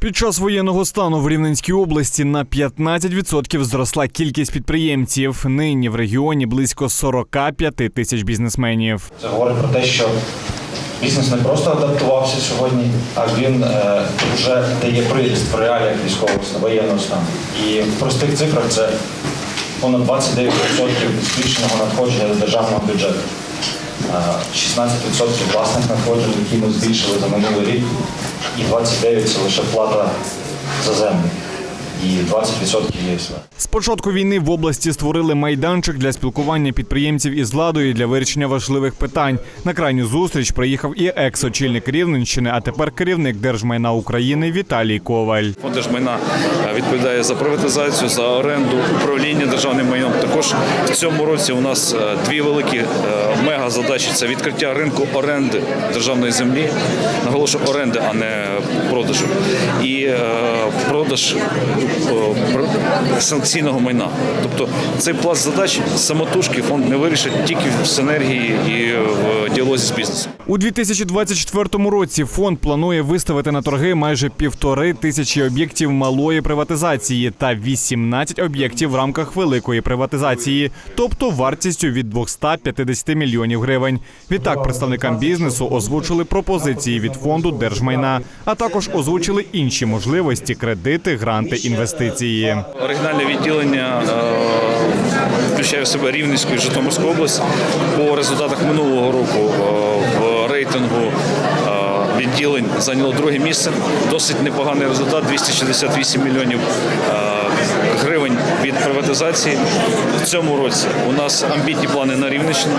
Під час воєнного стану в Рівненській області на 15% зросла кількість підприємців. Нині в регіоні близько 45 тисяч бізнесменів. Це говорить про те, що бізнес не просто адаптувався сьогодні, а він е, вже дає приріст в реаліях військового воєнного стану. І в простих цифрах це понад 29% збільшеного надходження до державного бюджету. Е, 16% власних надходжень, які ми збільшили за минулий рік, і 29% це лише плата за землю. І 20% ЄСВ. З початку війни в області створили майданчик для спілкування підприємців із владою для вирішення важливих питань. На крайню зустріч приїхав і екс-очільник Рівненщини, а тепер керівник Держмайна України Віталій Коваль. Фонд держмайна е, відповідає за приватизацію, за оренду, управління державним майном. Також в цьому році у нас е, дві великі е, мега задачі: це відкриття ринку оренди державної землі, наголошую оренди, а не продажу, і продаж пр- санкційного майна. Тобто цей пласт задач самотужки фонд не вирішить тільки в синергії і в діалозі з бізнесом. У 2024 році фонд планує виставити на торги майже півтори тисячі об'єктів малої приватизації та 18 об'єктів в рамках великої приватизації, тобто вартістю від 250 мільйонів гривень. Відтак представникам бізнесу озвучили пропозиції від фонду держмайна, а також озвучили інші можливості кредити, гранти, інвестиції. Оригінальне відділення е, включає в себе Рівненську і Житомирську область. По результатах минулого року е, в рейтингу е, відділень зайняло друге місце. Досить непоганий результат 268 мільйонів е, гривень від приватизації. В цьому році у нас амбітні плани на Рівненщину.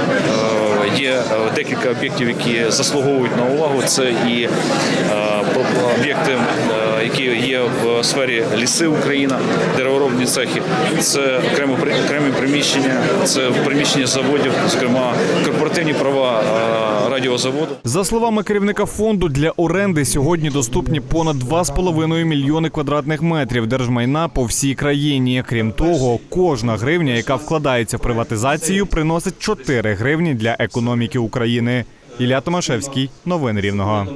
Є декілька об'єктів, які заслуговують на увагу. Це і об'єкти, які є в сфері ліси Україна, дереворобні цехи. Це окремі приміщення, це приміщення заводів, зокрема корпоративні права е, радіозаводу. За словами керівника фонду, для оренди сьогодні доступні понад 2,5 мільйони квадратних метрів держмайна по всій країні. Крім того, кожна гривня, яка вкладається в приватизацію, приносить 4 гривні для економіки України. Ілля Томашевський, новини Рівного.